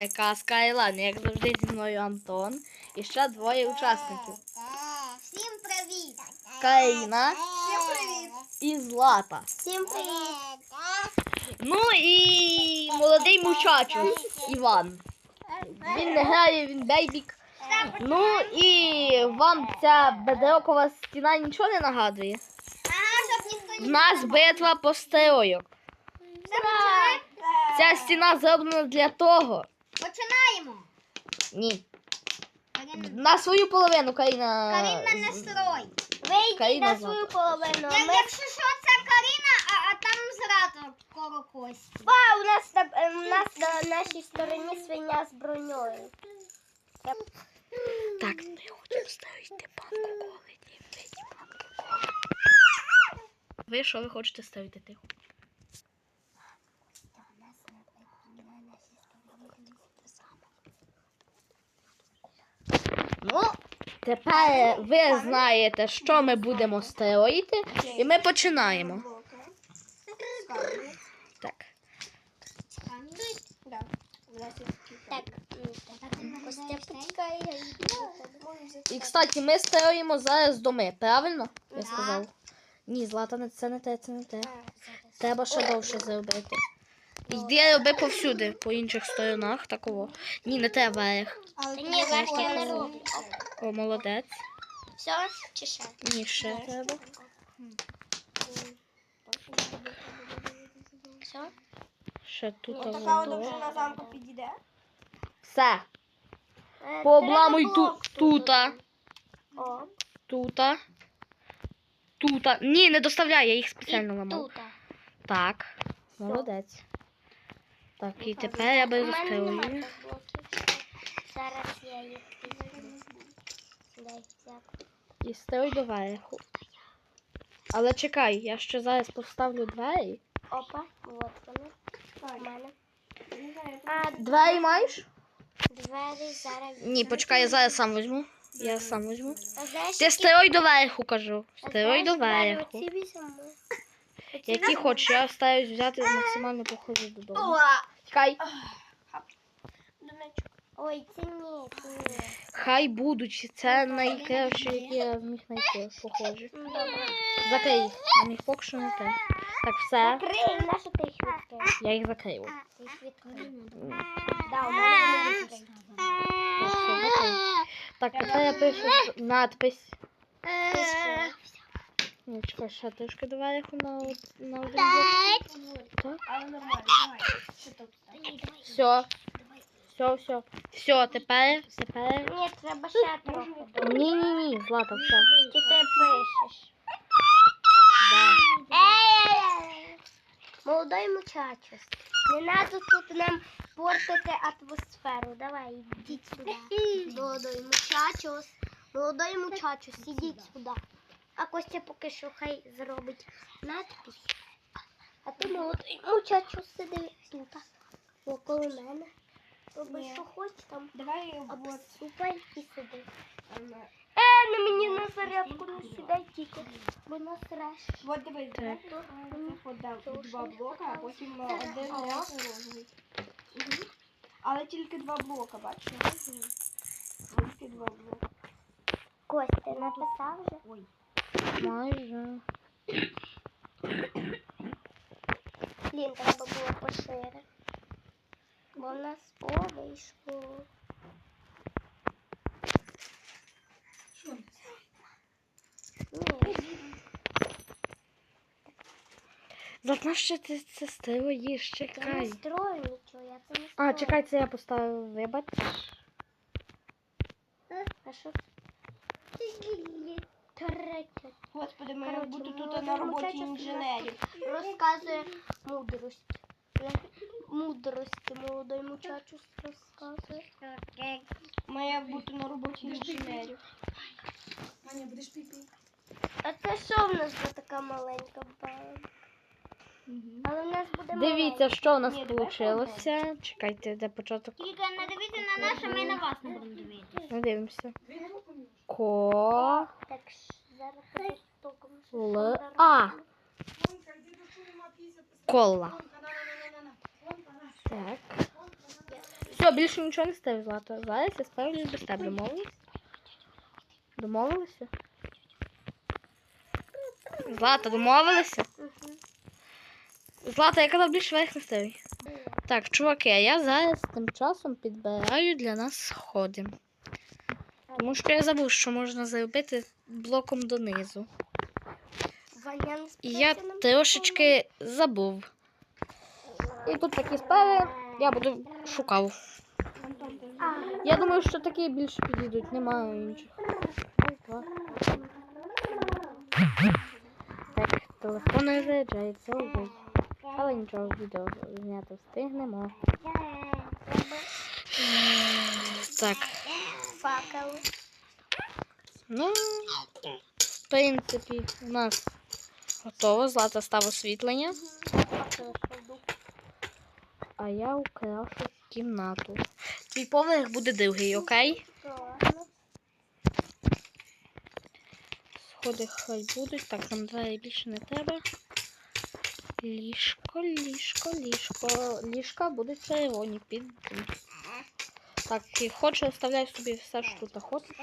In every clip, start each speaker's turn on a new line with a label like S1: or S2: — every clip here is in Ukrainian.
S1: Казка і ладно, як завжди зі мною Антон. І ще двоє учасників.
S2: Всім привіт!
S1: Каріна і Злата.
S2: Всім привіт!
S1: Ну і молодий мучачо Іван. Він не грає, він бейбік. Ну і вам ця бедрокова стіна нічого не нагадує. В нас битва по стеройок. Ця стіна зроблена для того.
S2: Починаємо!
S1: Ні.
S2: Каріна,
S1: На свою половину Каріна.
S2: Каріна не строй.
S1: Вийдіть Каріна на свою
S2: половину. Як, Якщо що, це Каріна, а, а там зразу коло кості.
S3: Ба, у нас на, у нас на нашій стороні свиня з броньою.
S1: Так, ми хочемо ставити банку коли ні, вийді банку коли. Ви що ви хочете ставити тихо? Ну, тепер ви знаєте, що ми будемо строїти, і ми починаємо. Так. І, кстати, ми строїмо зараз доми, правильно? Я сказав. Ні, Злата, це не те, це не те. Треба ще довше зробити. Йди роби повсюди, по інших сторонах такого. Ні, не те верх.
S3: Та ні, верх я не роблю.
S1: О, молодець.
S3: Все, чи ще?
S1: Ні, ще треба.
S3: Все?
S1: Ще тут.
S3: Така
S1: готово.
S3: довжина замку підійде?
S1: Все.
S3: Е,
S1: Пообламуй
S3: треба
S1: ту,
S3: блок
S1: тута,
S3: О,
S1: тута, тута. Ні, не доставляй, я їх спеціально ламав.
S3: тут.
S1: Так, молодець. Так, і тепер я
S3: блоків. Зараз я їх візьму.
S1: І строй до верху. Але чекай, я ще зараз поставлю двері.
S3: Опа, вот вони. А,
S1: Двері маєш?
S3: двері зараз.
S1: Ні, почекай, я зараз сам візьму. Я сам візьму. Ти строй до верху, кажу. Строй до верху. Які хочеш, я стараюсь взяти максимально похожі додому. Хай,
S3: Ой, ці ні, ці ні.
S1: хай будуть. Це найкраще, які я зміг знайти, похожі.
S3: Ну, Добре.
S1: Закрий. Я міг поки що не те. Так, все.
S3: Крий, на що ти їх відкрив?
S1: Я їх закрив.
S3: Ти їх відкрив. Да, у мене вони відкриті.
S1: Я. Так, тепер я пишу надпись.
S3: Ти
S1: Ні, чекай, ще до верху на, на один блок. Так.
S3: Але нормально, давай. Що тут?
S1: Все. Все, все. Все, тепер, тепер.
S3: Ні, треба ще трохи.
S1: Ні, ні, ні, Злата, все.
S3: Чи ти пишеш?
S1: Да.
S3: Молодой мучачос. Не надо тут нам портити атмосферу. Давай, йдіть сюди. Молодой мучачос. Молодой мучачос, ідіть сюди. А Костя поки що хай зробить надпись. А ти молодий мучачос сиди тут. Около мене. Роби, що хочеш там.
S4: Давай
S3: Обсупай і сиди. Е, на мені на зарядку не сідай тільки, бо нас реш.
S4: вот дивись, давай два блока, а потім е, один розовий. Але тільки два блока, бачиш? Тільки два блока.
S3: Костя, написав вже?
S4: Ой.
S1: Майже.
S3: Блін, треба було пошире. Бо в нас о вийшло. Ні,
S1: Злата, що ти це строїш?
S3: я не
S1: Чекай.
S3: строю нічого, я це не строю.
S1: А, чекай, це я поставив вибач.
S3: А що? Третє.
S4: Господи, ми як
S3: Коротше,
S4: тут на роботі інженерів.
S3: Розказує мудрость. Мудрость молодой мучачус розказує.
S4: Ми як будто на роботі інженерів.
S3: А це що в нас за така маленька баба? Але в нас буде
S1: Дивіться, що у нас
S4: Ні,
S1: вийшло. Чекайте, де початок.
S2: Тільки не дивіться на нас, а ми на вас не будемо дивитися.
S1: Дивимося. Ко. Л. А. Кола. Так. Все, більше нічого не ставив, Злата? Зараз я справлюсь без тебе. Домовились? Домовилися? Злата, домовилися? Злата, я казав більше верх не ставив. Так, чуваки, а я зараз тим часом підбираю для нас сходи. Тому що я забув, що можна зробити блоком донизу.
S3: Ваня
S1: І я трошечки забув. І тут такі справи я буду шукав. Я думаю, що такі більше підійдуть, немає інших. Так, телефон не заряджається, ой. Але нічого, відео зняти встигнемо. Так,
S3: факел.
S1: ну, в принципі, у нас готово. Злата став освітлення. А я украшу кімнату. Твій поверх буде другий, окей? Сходи хай будуть. Так, нам двері більше не треба. Ліжко, ліжко, ліжко. Ліжка будуть червоні під. Так, і хочу, оставляй собі все, що тут хочеш.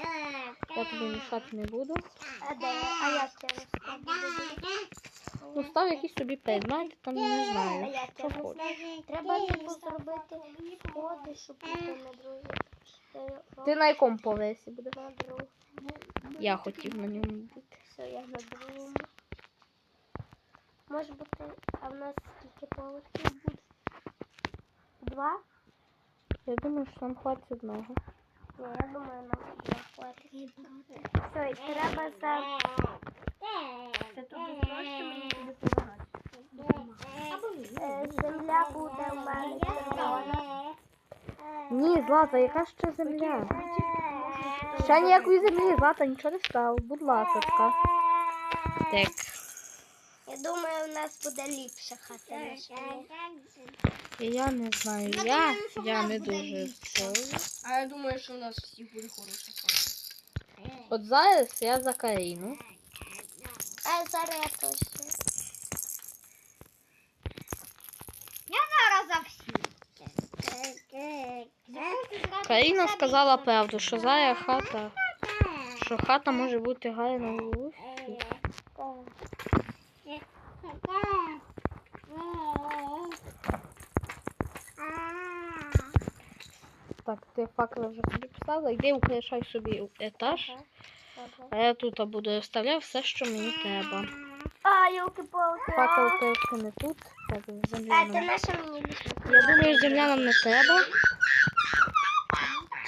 S1: Я тобі мішати не буду.
S3: А де? А я?
S1: Ну, став якісь собі предмети, там не
S3: А
S1: знаю. Що хочеш.
S3: Треба типу зробити сходи, щоб бути на другий. Чотири
S1: Ти на якому поверсі буде?
S3: на другий.
S1: Я хотів на ньому бути.
S3: Все, я на другому. Може бути, а в нас скільки поверхів буде? Два?
S1: Я думаю, що нам хватить одного.
S3: Ні, я думаю, нам хватить. Все, і треба за...
S4: Це тобі гроші мені буде допомагати.
S3: Е, земля буде в мене червона.
S1: Ні, Злата, яка ще земля? Ще ніякої землі, Злата, нічого не став. Будь ласка. Так.
S3: Я думаю, у нас буде ліпша хата, ніж.
S1: Я не знаю, я, я не дуже вчора.
S4: А я думаю, що у нас всіх буде хороша хата.
S1: От зараз я за Каріну.
S3: А зараз я точно.
S2: Я зараз за всіх.
S1: Каріна сказала правду, що зараз хата, що хата може бути гарна в Так, ти факел вже собі поставила, йди украшай собі етаж. А я тут буду розставляти все, що мені треба.
S3: А, елки-палки.
S1: Факел трошки не тут. Так, земля
S3: А,
S1: нам
S3: наша мені.
S1: Я думаю, земля нам не треба.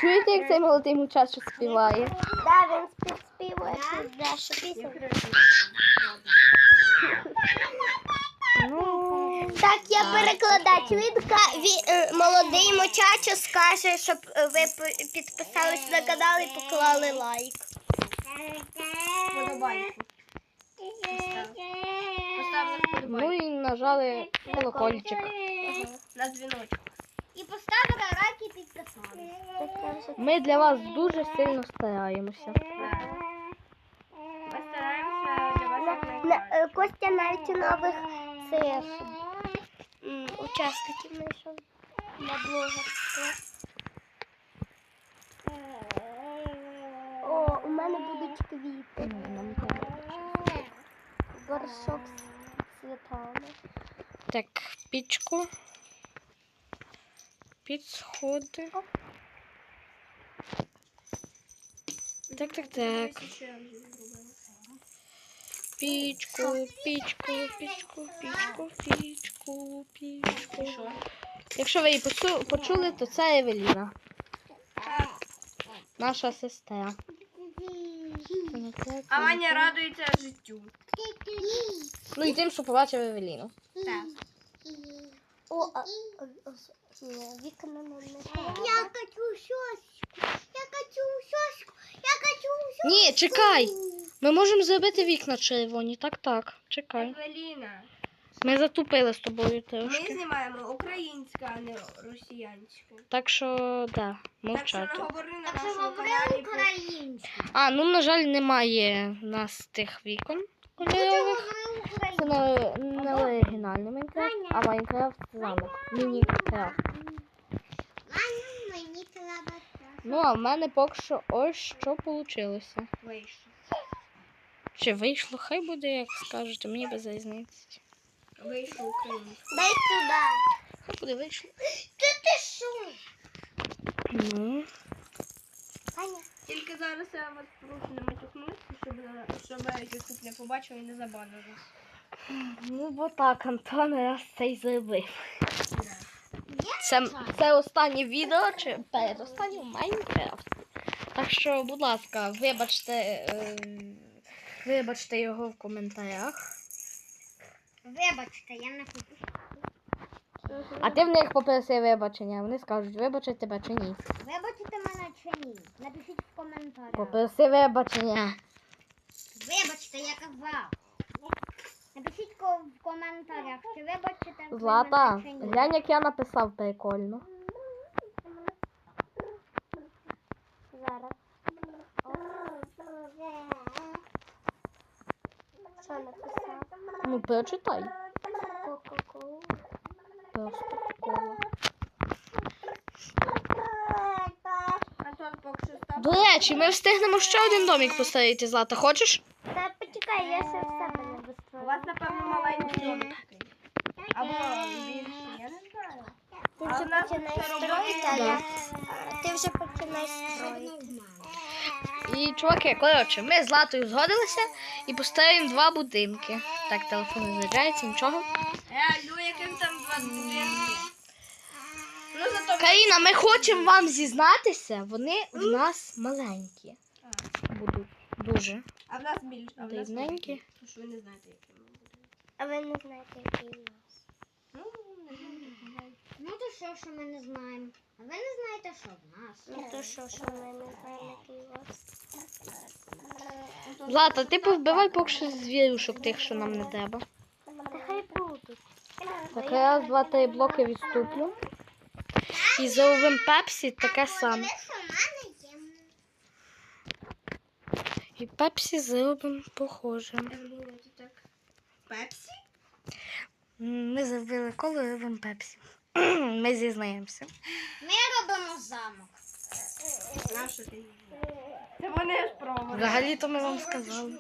S1: Чуєте, як цей молодий мучачо співає?
S3: Да, він спів- співає тут дещо пісню. Так, я перекладач. Він, він е, молодий мочачо скаже, щоб е, ви підписались на канал і поклали лайк.
S4: Подобайку.
S1: Ну і нажали колокольчик.
S4: На дзвіночок.
S2: І поставили лайк і підписали.
S3: Так, я вже-
S1: Ми для вас дуже сильно стараємося.
S4: Ми стараємося для вас
S3: е, Костя навіть нових цих учасників знайшов на блогерство. О, у мене будуть квіти. Горшок з цвітами.
S1: Так, пічку. Підсходи. Так, так, так. Пічку, пічку, пічку, пічку, пічку, пічку. Якщо ви її почули, то це Евеліна. Наша сестра.
S4: А Ваня радується життю.
S1: Ну і тим, що побачив Евеліну.
S4: Так.
S3: О, а, а, а, ні, не.
S2: Я хочу соску. Я хочу соску. Я хочу щось.
S1: Ні, чекай! Ми можемо зробити вікна червоні. Так, так. Чекай.
S4: Евеліна,
S1: Ми затупили з тобою
S4: ми знімаємо українська, а не росіянська.
S1: Так що, да,
S4: Так що не говори на
S2: Так що
S4: нашому
S2: говори
S4: каналі. про-
S2: українською.
S1: А, ну, на жаль, немає в нас тих вікон кольорових. Це не, не оригінальний Майнкрафт, а Майнкрафт замок. Міні-крафт. Ну, а в мене поки що ось що вийшло.
S4: Вийшло.
S1: Чи вийшло, хай буде, як скажете, мені без різниці.
S4: Вийшло українською.
S3: Дай сюди.
S1: Хай буде вийшло.
S3: Ти ти що?
S1: Ну,
S3: Аня.
S4: Тільки зараз я вас прошу не матюкнутися, щоб, щоб Ютуб не побачив і не забанив вас.
S1: ну бо так, Антон раз це й зробив. Це, це останнє відео чи передостаннє в Майнкрафт. Так що, будь ласка, вибачте, е, вибачте його в коментарях.
S2: Вибачте, я не хочу.
S1: А ти в них попроси вибачення, вони скажуть, вибачить тебе чи ні.
S2: Вибачте мене чи ні? Напишіть в коментарях.
S1: Попроси вибачення.
S2: Вибачте, я казав. Напишіть в коментарях, чи вибачите ви
S1: Злата,
S2: чи ні.
S1: глянь, як я написав прикольно.
S3: Зараз. Що написав?
S1: Ну, прочитай.
S3: Ку-ку-ку.
S1: Просто кола.
S4: Антон, поки що став.
S1: До речі, ми встигнемо ще один домик поставити, Злата. Хочеш?
S3: Та почекай, я ще в себе не
S4: У вас, напевно, маленький домик. Або більший, я не знаю.
S3: Ти
S4: А
S3: вже
S4: нас
S3: починаєш строїти, а я... Ти вже починаєш
S1: чуваки, коротше, ми з Златою згодилися і поставимо два будинки. Так, телефон не заряджається, нічого.
S4: Е, ну яким там два будинки? Ну зато
S1: Каріна, ми хочемо вам зізнатися, вони в нас маленькі. Будуть дуже.
S4: А в нас більше. А в нас
S1: Дрібненькі.
S4: більше. Тому що ви не знаєте, які ми будемо.
S3: А ви не знаєте, який у нас.
S4: Ну, не знаю, не знаю.
S2: Ну то що, що ми не знаємо? А ви не знаєте, що в нас?
S3: Ну то що, що ми не знаємо, який у вас.
S1: Злата, ти повбивай поки що звірюшок тих, що нам не треба.
S3: Та хай будуть.
S1: Так, раз, два, три блоки відступлю. І заловим пепсі таке саме. І пепсі зробимо похоже.
S4: Пепсі?
S1: Ми зробили кольоровим пепсі. Ми зізнаємося.
S2: Ми робимо замок.
S4: Ти? Це вони спробували.
S1: Взагалі-то ми вам сказали.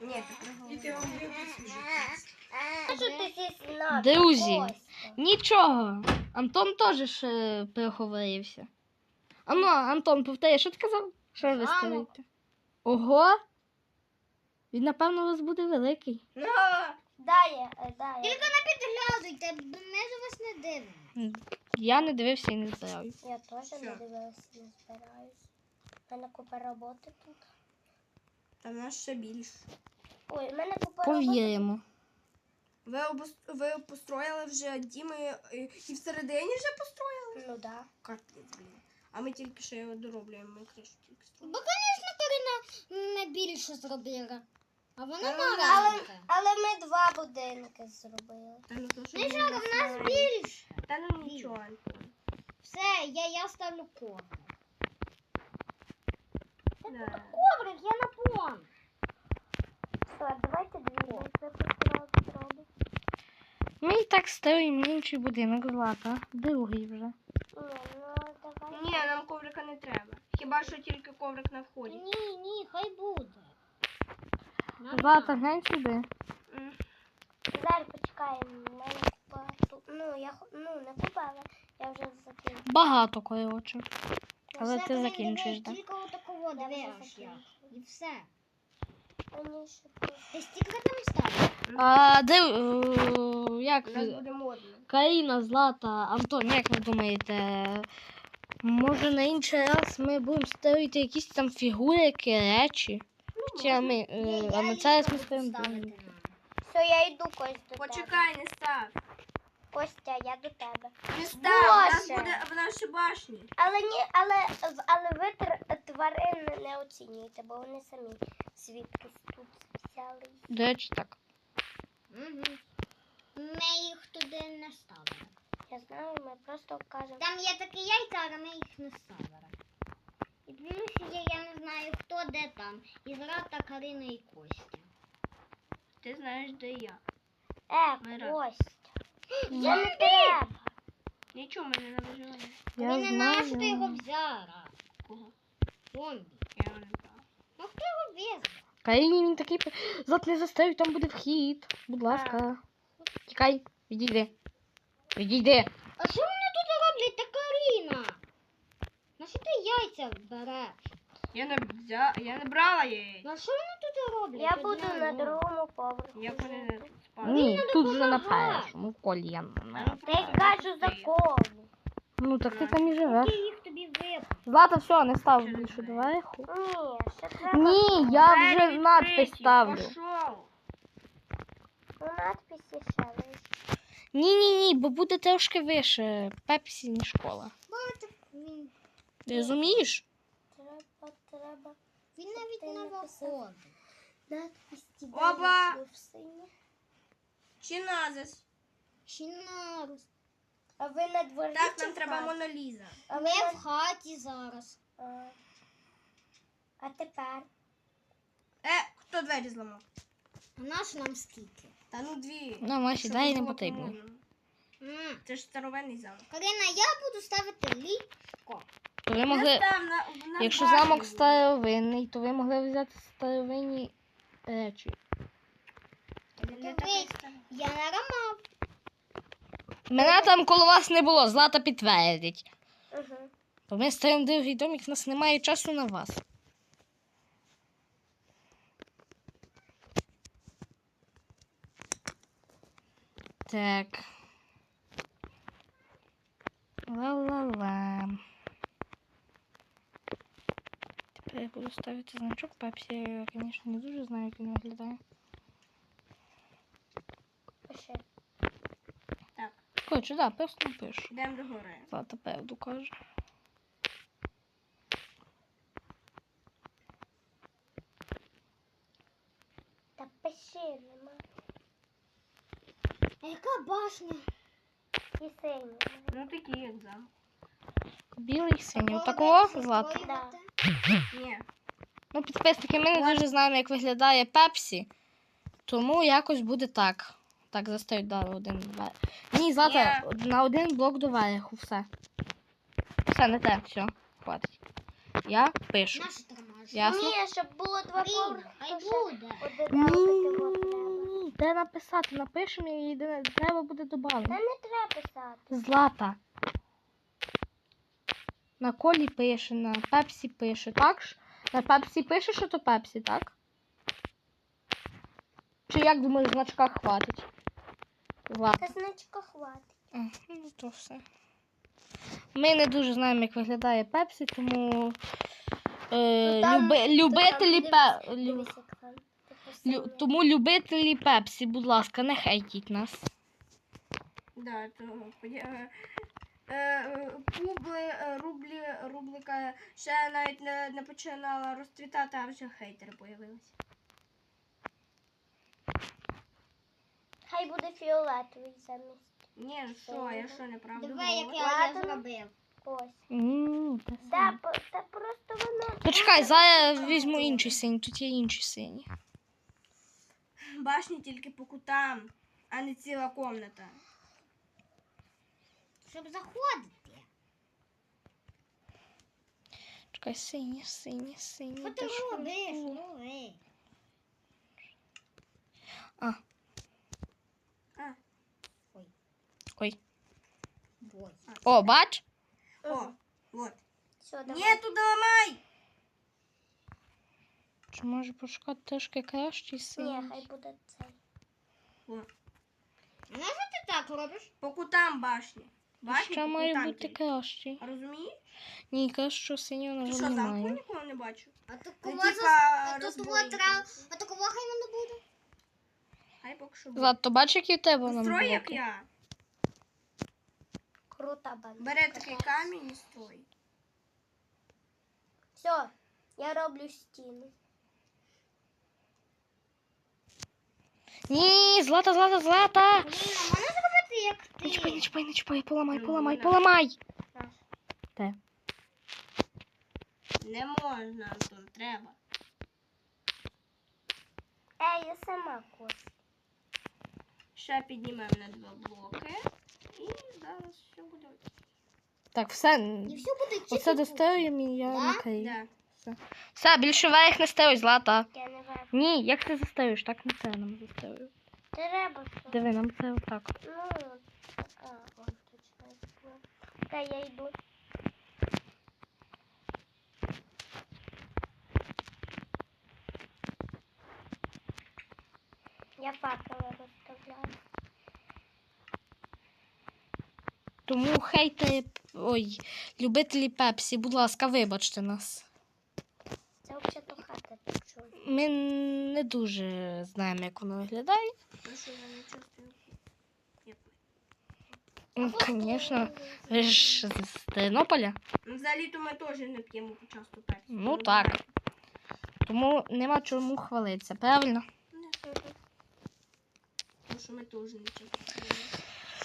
S4: Ні, ти
S3: зізнав?
S1: Друзі, нічого. Антон теж ще переговорився. А ну, Антон, повторяй, що ти казав? Що ви
S2: Замок.
S1: Ого! Він, напевно, у вас буде великий.
S4: Ну,
S3: Дає, дає.
S2: Тільки ми ж
S1: М, Я не дивився і не знаю.
S3: Я теж не дивилася, не збираюсь. У мене купа роботи тут.
S4: та в нас ще більше.
S3: Ой, у мене купа роботи.
S1: Повіримо.
S4: Ви, обус... ви построїли вже діми і і всередині вже построїли?
S3: Ну да.
S4: Капець, блін. А ми тільки ще його дороблюємо, ми кришу тільки
S2: Бо,
S4: строїмо.
S2: звісно, Карина не більше зробила. А вона
S4: Але-
S2: маленька.
S3: Але ми два будинки зробили.
S4: Та ну то, що
S2: Не
S4: ви
S2: жалко, в нас більше.
S4: Та ну нічого,
S2: Все, я, я ставлю коврик.
S4: Да.
S2: Коврик, я на пон.
S3: Все, давайте дві. Ми це.
S1: Ми і так строїмо інший будинок Злата. Другий вже.
S3: Ні, ну давай.
S4: Ні, нам коврика не треба. Хіба що тільки коврик на вході.
S2: Ні, ні, хай буде.
S1: Злата, глянь сюди.
S3: Зараз почекаємо. Купа тут. Ну, я хо- ну, не купа, але я вже закінчила.
S1: Багато, коротше. Але ти закінчиш, так?
S2: Тільки отакого,
S3: Я
S2: диви аж. І все.
S3: Мені ще.
S2: Ти стільки там ставиш?
S1: А де е, як
S4: нас
S1: ви-
S4: буде модно.
S1: Каріна, Злата, Антон, як ви думаєте? Може на інший раз ми будемо строїти якісь там фігурики, речі? Чи ми, е, а це раз ми
S2: ставити
S1: будинок.
S2: нам.
S3: Все, я йду Кость до тебе.
S4: Почекай, не став.
S3: Костя, я до тебе.
S4: Не став, у нас
S3: Боже.
S4: буде в нашій башні.
S3: Але ні, але, але ви тр- тварин не оцінюєте, бо вони самі звідки тут взяли.
S1: До речі, так.
S2: Ми їх туди не ставили.
S3: Я знаю, ми просто кажемо.
S2: Там є такі яйця, але ми їх не ставили. хто де там. І Злата, Карина і Костя.
S4: Ти знаєш, де я.
S3: Е,
S4: Мира.
S3: Костя. Я не треба.
S4: Нічого мене не виживає.
S1: Я
S2: Карина, нащо ти його
S1: знаю.
S2: взяла?
S4: кого.
S2: Зомбі.
S4: Я його не знаю.
S2: Ну хто його в'язав?
S1: Каїні він такий. п- Злат не застрелюй, там буде вхід. Будь ласка. Тікай, відійди. Відійди.
S2: А що вони тут роблять, та Каріна? На що ти яйця береш?
S4: Я не взя... я не брала її.
S2: На що вони тут роблять?
S3: Я буду на другому
S4: вони
S3: жити.
S4: тут спали.
S1: Ні, тут вже на
S2: допомагай.
S1: першому в колі я не.
S3: Та я кажу закону.
S1: Ну так ти там і живеш.
S2: Я їх тобі випав.
S1: Злата, все, не став більше
S4: двері.
S1: доверху.
S3: Ні, ще треба.
S1: Ні, я вже
S4: Двері
S1: надпис ставлю.
S4: Пішов.
S3: У надписі ще лише.
S1: Ні, ні, ні, бо буде трошки вище. Пепсі, не школа. Ти розумієш?
S3: Треба, треба.
S2: він навіть не виходить.
S3: Надпис тебе
S4: Опа!
S3: в синє.
S4: Чи назис?
S2: Чинарус.
S3: А ви на дворі?
S4: Так,
S3: чи
S4: нам
S3: в
S4: треба
S3: хаті?
S4: Моноліза.
S3: А ви
S2: Ми
S3: на...
S2: в хаті зараз.
S3: А. а тепер?
S4: Е, хто двері зламав?
S2: А наш нам скільки?
S4: Та ну дві.
S1: Ну, Маші,
S4: Щоб
S1: дай не
S4: було
S1: потрібно.
S2: М.
S4: Це ж старовинний замок.
S2: Карина, я буду ставити ліжко.
S1: То ви могли. Якщо замок старовинний, то ви могли взяти старовинні речі.
S4: Він не.
S2: Я.
S1: Мене там коло вас не було, злата підтвердить.
S3: Угу.
S1: То ми стаємо другий домик, в нас немає часу на вас. Так. Ла-ла-ла. Тепер я буду ставити значок Пепсі. Я, звісно, не дуже знаю, як він виглядає.
S3: Пиши.
S4: Так,
S1: Коротше, да, просто напишу.
S4: йдемо до гори.
S1: Злата правду каже.
S3: Та пиши, нема.
S2: А яка башня?
S3: І синє.
S4: Ну такі як замок.
S1: Білий синій.
S2: Такого
S1: злата.
S2: строювати?
S4: Ні.
S1: Ну, підписники, ми не дуже знаємо, як виглядає Пепсі. Тому якось буде так. Так, заставить дали один два. Ні, Злата, на один блок до верху, все. Все, не те, все, хватить. Я пишу. Ясно?
S3: Ні, щоб було два поверхи,
S1: Де написати? Напишемо і треба буде
S3: Та не треба писати.
S1: Злата. На колі пише, на пепсі пише, так? ж? На пепсі пише, що то пепсі, так? Чи як думаєш, значка хватить?
S3: Та значка хватить.
S1: А, ну то все. Ми не дуже знаємо, як виглядає пепсі, тому е,
S3: Ну, там-
S1: люби, любителі
S3: Там,
S1: пе,
S3: дивись,
S1: лю,
S3: дивись, як там.
S1: Лю,
S3: синє.
S1: тому любителі пепсі, будь ласка, не хейтіть нас.
S4: Да, то е, публи, е, рублі, рублика ще навіть не, не починала розцвітати, а вже хейтери появилися.
S3: Хай буде фіолетовий замість.
S4: Ні, що, я що неправду
S2: Диви, як
S4: говорю?
S2: я, зробив.
S3: Ось.
S1: Та
S3: по- та просто воно.
S1: Почекай, зараз візьму інший синій, тут є інший синій.
S4: Башні тільки по кутам, а не ціла комната.
S2: Щоб заходити.
S1: Чекай, синій, синій, синій.
S2: Що ти робиш? Ну, ей.
S1: А.
S4: А.
S1: Ой.
S2: Бой.
S1: О, бач?
S4: О, от.
S3: Все, давай.
S4: Ні, туди ламай!
S1: Чи може пошукати трошки кращий синій?
S3: Ні, хай буде цей.
S4: О,
S2: що ти так робиш?
S4: по кутам башні.
S1: Ще має бути кращий.
S4: Розумієш?
S1: Ні, кращого синього, на
S4: Ти що, замку
S1: немає.
S4: нікого не бачу?
S2: А то кого
S4: типа,
S2: за... А
S4: розбої
S2: вот треба... А то кого хай воно буде?
S4: Хай поки що буде.
S1: Злат, то бач, які в тебе нам
S4: Строй, як
S1: блоки?
S4: я.
S3: Крута банда.
S4: Бере такий камінь і строй.
S3: Все, я роблю стіну.
S1: Ні, злата, злата, злата!
S2: Каріна, можна зробити як
S1: Не чіпай, не чіпай, не чіпай, поламай, поламай, поламай! Те.
S4: Не можна, Антон, треба.
S3: Ей, я сама кос.
S4: Ще піднімемо на два блоки. І зараз все буде.
S1: Так, все.
S2: І все буде чисто.
S1: Оце достаю і я
S2: Да?
S1: накрию.
S4: Да.
S1: Все, більше верх не стою, злата.
S3: Я не варю.
S1: Ні, як ти застаєш, так не це нам застаю.
S3: Треба?
S1: Диви, нам це отак.
S3: Ну, точно. Та я йду. Я факела розставляю.
S1: Тому хейтери, ой, любителі Пепсі, будь ласка, вибачте нас.
S3: Це взагалі хата чую.
S1: Ми не дуже знаємо, як воно виглядає.
S4: Ну що, я не чувствую.
S1: Ну, Звісно, ви ж з Тернополя.
S4: ви? Взагалі-то ми теж не п'ємо часто пепсі.
S1: Ну так. Тому нема чому хвалитися, правильно?
S4: Тому що ми теж не часто п'ємо.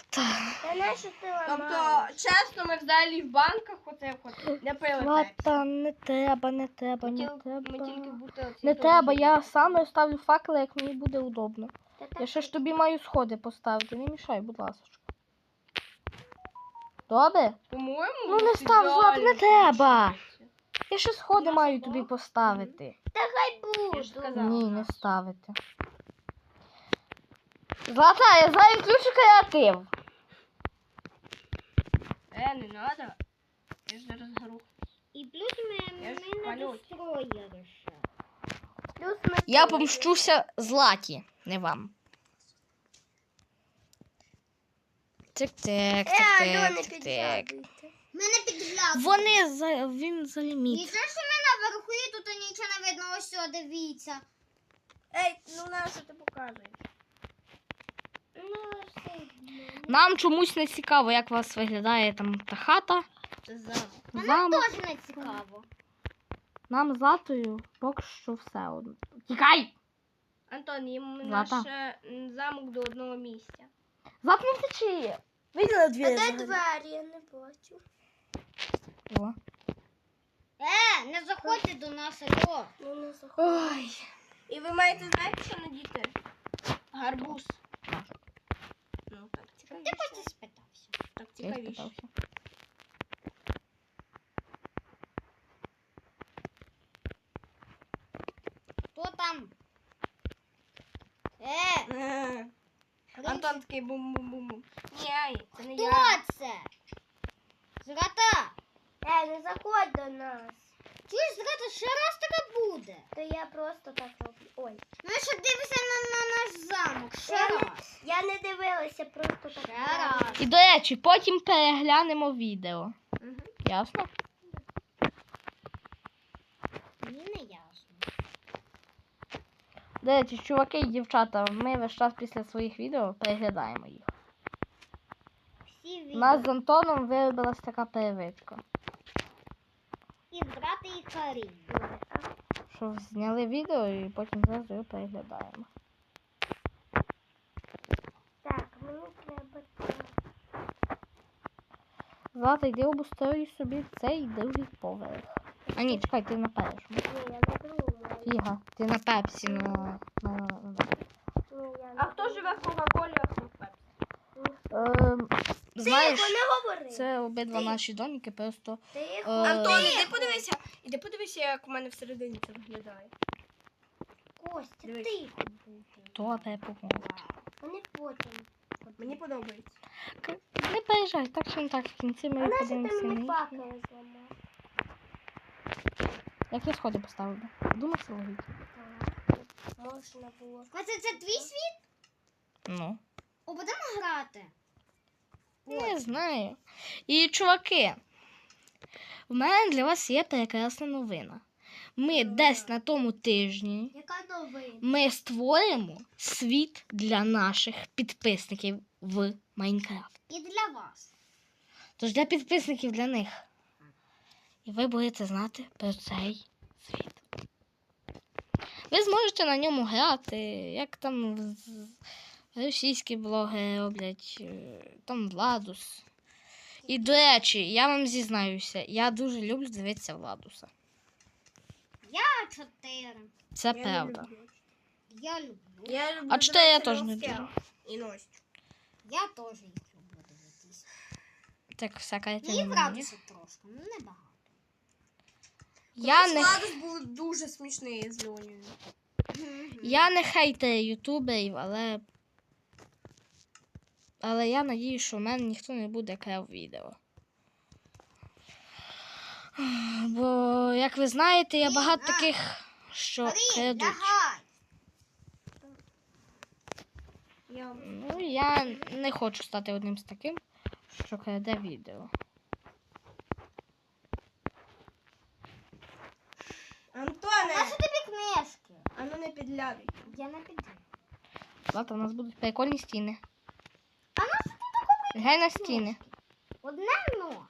S1: Так.
S3: Та нащо ти
S4: Тобто, чесно, ми взагалі в банках оце не пили пепсі.
S1: Злата, не треба, не треба, не
S4: Ми тільки в
S1: треба.
S4: бутилці.
S1: Не
S4: теж
S1: треба, я саме ставлю факели, як мені буде удобно. Я ще ж тобі маю сходи поставити, не мішай, будь ласка. Добре?
S4: По-моєму,
S1: Ну, не став, Злата, не треба. Я ще сходи
S4: Ну,
S1: маю тобі поставити.
S3: Та хай буду.
S1: Ні, не ставити. Злата, я знаю включу креатив.
S4: Е, не надо. Я ж зараз гору.
S2: І плюс ми,
S4: Я ж
S2: ми не достроїли ще.
S3: Плюс ми
S1: Я помщуся Златі, не вам. Тик-тик,
S3: Е,
S1: тик-тик, тик-тик.
S3: підглядуйте.
S2: Ми не підглядаємо.
S1: Вони за він за ліміт.
S2: Нічого, що ми наверху і тут нічого не видно, ось сюди, дивіться.
S4: Ей, ну на що ти показуєш?
S3: Ну, все.
S1: Нам чомусь не цікаво, як у вас виглядає там та хата.
S4: Це замок.
S2: Нам
S1: Замок.
S2: теж не цікаво.
S1: Нам Златою поки що все одно. Тікай!
S4: Антон, їм
S1: Злата.
S4: наш е, м, замок до одного місця.
S1: Злата не втечи! Виділа
S3: А
S1: дві.
S3: де двері? Я не бачу.
S1: О.
S2: Е, не заходьте до нас, алло.
S3: Ну, не заходжу.
S1: Ой.
S4: І ви маєте знаєте, що надіти? Гарбуз. Ну, так,
S2: Ти
S4: цікавіше.
S2: хоч і спитався.
S4: Так,
S1: Я
S4: цікавіше.
S1: спитався.
S2: Хто там? Е,
S4: Е, Антон такий бум-бум-бум. Ні, ай, це не
S2: хто
S4: я.
S2: це? Зрата.
S3: Е, не заходь до нас.
S2: Чуєш, Зрата, ще раз таке буде.
S3: То я просто так роблю. Ой.
S2: Ну, що дивишся на, на наш замок. Ще
S3: Я не,
S2: раз.
S3: я не дивилася, просто так.
S2: Ще раз.
S1: І до речі, потім переглянемо відео.
S4: Мгм.
S1: Ясно?
S2: Мені не ясно.
S1: До речі, чуваки і дівчата, ми весь час після своїх відео переглядаємо їх.
S2: Всі
S1: У нас з Антоном виробилась така привичка.
S2: І Зрата, і Карін.
S1: Що зняли відео і потім зразу його переглядаємо.
S3: Так, мені треба це.
S1: Злата, йди обустрою собі цей другий поверх. А ні, чекай, ти на першому.
S3: Ні, я другому.
S1: Ти на пепсі, на, на, на.
S3: Я
S4: А хто живе в Кока-Колі, а хто в Пепсі?
S1: Ем, знаєш,
S3: Тихо, не говори.
S1: це обидва наші домики, просто. Е,
S4: Антон, іди подивися. Іди подивися, як у мене всередині це виглядає.
S3: Костя, будь.
S1: добре помогти.
S3: Вони потім.
S4: Мені подобається.
S1: Не переїжджай, так чи не так, в кінці ми
S3: А нащо ти мені
S1: їх.
S3: зламав?
S1: Як я сходи поставив? Думав, що.
S3: Так, Можна було.
S2: Костя, це твій світ?
S1: Ну.
S2: О, будемо грати.
S1: Не знаю. І чуваки, в мене для вас є прекрасна новина. Ми десь на тому тижні
S3: Яка новина?
S1: ми створимо світ для наших підписників в Майнкрафт.
S2: І для вас.
S1: Тож для підписників для них. І ви будете знати про цей світ. Ви зможете на ньому грати, як там російські блогери роблять, е, там Владус. І до речі, я вам зізнаюся, я дуже люблю дивитися Владуса.
S2: Я чотири.
S1: Це
S4: Я
S1: правда.
S4: люблю.
S2: Я люблю.
S4: Я люблю
S1: А чотири я теж не дуже.
S4: І Настю.
S2: Я теж їх люблю дивитися.
S1: Так всяка
S2: І
S1: тема.
S2: градусів трошки, ну небагато.
S1: Я не,
S4: Гладус був дуже смішний з Льонею.
S1: я не хейтер ютуберів, але. Але я надію, що в мене ніхто не буде крав відео. Бо, як ви знаєте, я багато таких, що крадуть. Ну, я не хочу стати одним з таким, що краде відео.
S4: Антоне!
S2: Нащо тобі книжки?
S4: А ну не підглядуй.
S2: Я не піду.
S1: Завтра у нас будуть прикольні стіни.
S2: А нащо ти таку
S1: Гай на стіни.
S2: Одне но.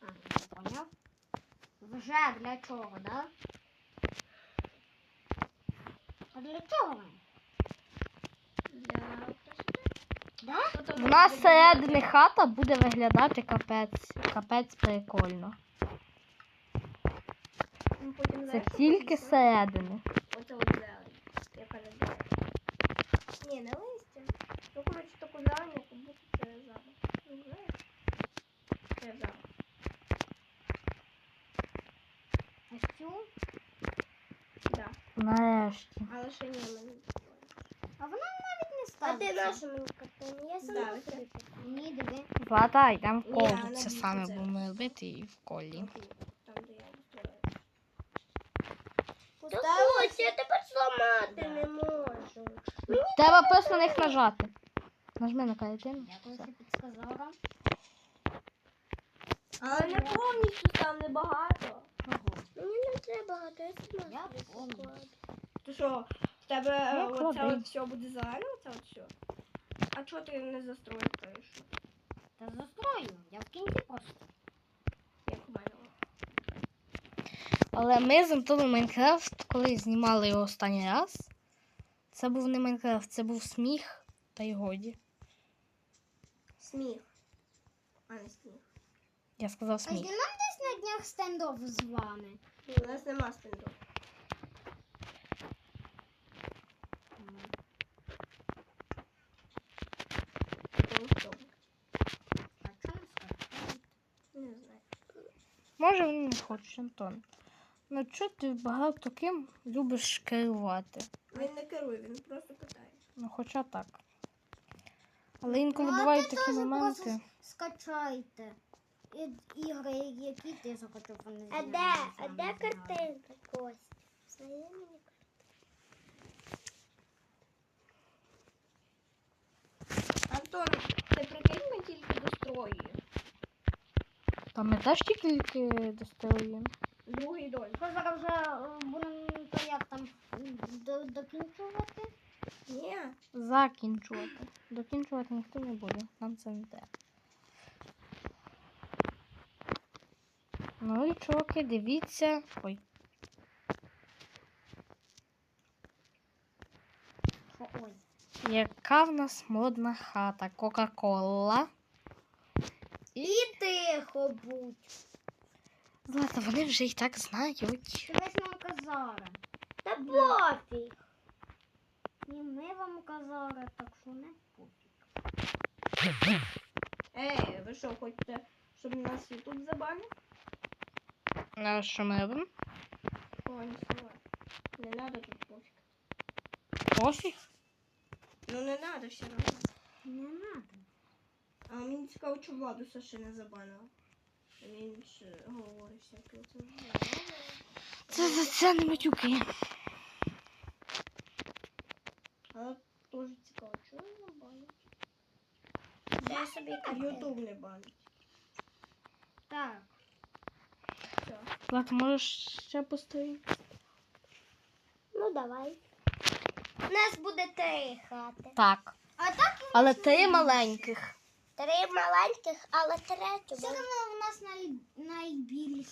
S2: А, я поняв. Вже для чого, да? А для чого? Да?
S1: У нас всередині хата буде виглядати капець. Капець прикольно.
S4: Потім,
S1: Це тільки всередини.
S4: Оце от зелень. Яка не зелень. Ні, не листя. Ну, коротше, таку зелень, яку буде це запах. Ну, знаєш? Це запах.
S2: Ось цю.
S4: Да.
S1: Нарешті.
S4: Але ще ні, ми не
S2: А вона навіть не
S3: А ти наша мені картон? Я сама припишу.
S2: Ні, диви.
S1: Злата, йдемо в
S4: Ні,
S1: Це саме будемо робити і в колі.
S4: Там, де я устроюсь.
S3: Та ось, я тепер зламати
S4: Да.
S3: не можу.
S1: Треба просто на них нажати. Нажми на картину.
S2: Дякую, що підсказала.
S4: Але не повністю там небагато.
S3: Мені не треба багато, я сама
S2: Я помню.
S4: То що, в тебе
S1: Ну,
S4: оце от все буде зелено, оце от все? А чого ти не застроїш, що?
S2: Та застрою. Я в кінці просто.
S4: Як у мене.
S1: Але ми з Антоном Майнкрафт, коли знімали його останній раз, це був не Майнкрафт, це був сміх та й годі.
S4: Сміх. А не сміх.
S1: Я сказав
S2: А
S1: сміх.
S2: знімемо десь на днях стендов з вами.
S4: У нас нема стенду. Тому що?
S2: А чому?
S4: Не знаю.
S1: Може, вони не хочуть, Антон. Ну чого ти багато ким любиш керувати?
S4: Він не керує, він просто питає.
S1: Ну, хоча так. Але інколи
S2: Ну, а
S1: бувають
S2: ти
S1: такі
S2: теж
S1: моменти.
S2: просто Скачайте. І- Ігри, які ти захотів, вони
S3: А де? А де картинка, Кость? Знайди мені
S4: Антон, ти прикинь, ми тільки достроюємо.
S1: Та ми теж тільки достроюємо.
S4: Другий дом.
S2: Що зараз вже е, будемо то як там до- докінчувати?
S4: Ні.
S1: Закінчувати. Докінчувати ніхто не буде. Нам це не треба. Ну і чуваки, дивіться. Ой,
S2: Що ой.
S1: яка в нас модна хата. Кока-кола.
S2: І тихо будь.
S1: Злата, вони вже і так знають.
S2: Ти весь нам казара.
S3: Та пофіг.
S2: І ми вам казали, так що не пофіг.
S4: Ей, ви що, хочете, щоб нас YouTube забанив?
S1: А що ми робимо?
S4: О, не слова. Не надо тут пофіг.
S1: Пофіг.
S4: Ну не надо все равно.
S2: Не надо.
S4: А мені цікаво, чи Владуса ще не забанила. Він говорить всяке. Це
S1: Це за це не матюки.
S4: Але теж цікаво, чого не банить?
S3: Я собі.
S4: Ютуб не банить.
S2: Так.
S1: Злата, можеш ще постоїти?
S3: Ну давай. У нас буде три хати.
S1: Так.
S2: А так
S1: Але три маленьких.
S3: Три маленьких, але третю.
S2: все одно нас най... найбільш